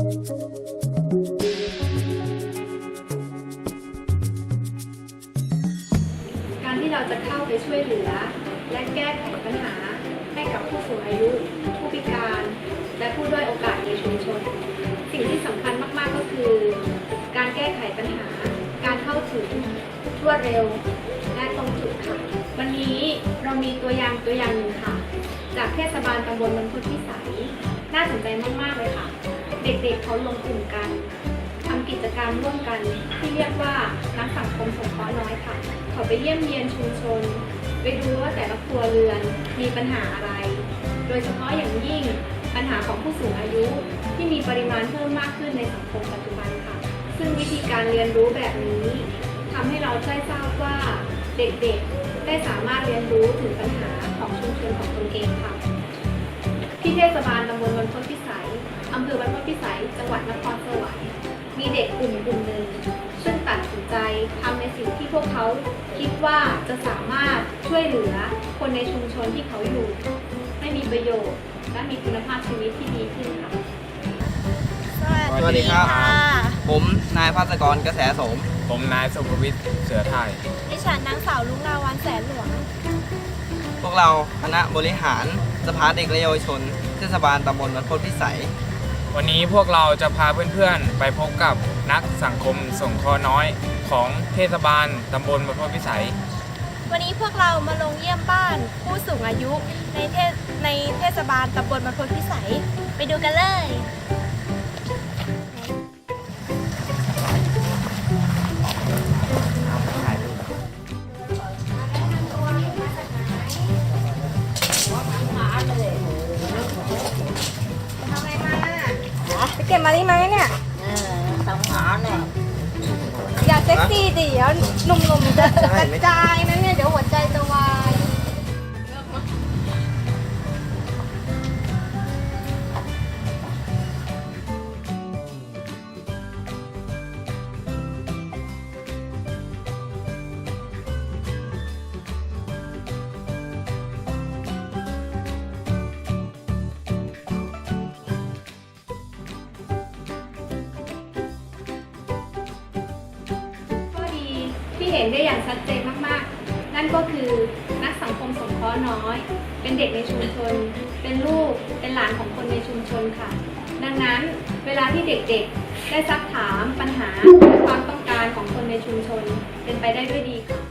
การที่เราจะเข้าไปช่วยเหลือ และแก้ไขปัญหาให้กับผู้สูงอายุ ผู้พิการ และผู้ด้อยโอกาสในชุมชน สิ่งที่สำคัญมากๆก็คือ การแก้ไขปัญหา การเข้าถึงรวดเร็ว และตรงจุดค่ะ วันนี้เรามีตัวอย่างตัวอย่างหนึ่งค่ะ จากเทศบาลตำบลบรรพตพิสัย น่าสนใจมาก ๆ เลยค่ะ เด็กๆเขาลงกลุ่มกันทำกิจกรรมร่วมกันที่เรียกว่านักสังคมสงเคราะห์น้อยค่ะเขาไปเยี่ยมเยียนชุมชน ไปดูว่าแต่ละครัวเรือนมีปัญหาอะไร โดยเฉพาะอย่างยิ่งปัญหาของผู้สูงอายุที่มีปริมาณเพิ่มมากขึ้นในสังคมปัจจุบันค่ะ ซึ่งวิธีการเรียนรู้แบบนี้ทำให้เราได้ทราบว่าเด็กๆ ได้สามารถเรียนรู้ถึงปัญหาของชุมชนของตนเองค่ะ ที่เทศบาลตำบลบรรพพิส อำเภอบรรพตพิสัย จังหวัดนครสวรรค์มีเด็กกลุ่มกลุ่มหนึ่งซึ่งตัดสินใจทำในสิ่งที่พวกเขาคิดว่าจะสามารถช่วยเหลือคนในชุมชนที่เขาอยู่ให้มีประโยชน์ และมีคุณภาพชีวิตที่ดีขึ้นค่ะสวัสดีครับ ผมนายภาสกรกระแสโสม ผมนายสุภวิทย์เสือไทย ดิฉันนางสาวลุงลาวันแสนหลวง พวกเราคณะบริหารสภาเด็กและเยาวชน เทศบาลตำบลบรรพตพิสัย วันนี้พวกเราจะพาเพื่อนๆ ไปพบกับนักสังคมสงเคราะห์น้อยของเทศบาลตำบลบรรพตพิสัย วันนี้พวกเรามาลงเยี่ยมบ้านผู้สูงอายุในเทศในเทศบาลตำบลบรรพตพิสัย ไปดูกันเลย ไปเก็บมาได้ไหมเนี่ยสองหอเนี่ยอย่าเซ็กซี่ดิเดี๋ยวหนุ่มๆจะกระจายนะเนี่ยเดี๋ยวหัวใจจะวาย เห็นได้อย่างชัดเจนมากๆ นั่นก็คือนักสังคมสงเคราะห์น้อย เป็นเด็กในชุมชน เป็นลูก เป็นหลานของคนในชุมชนค่ะ ดังนั้นเวลาที่เด็กๆ ได้ซักถามปัญหาและความต้องการของคนในชุมชน เป็นไปได้ด้วยดีค่ะ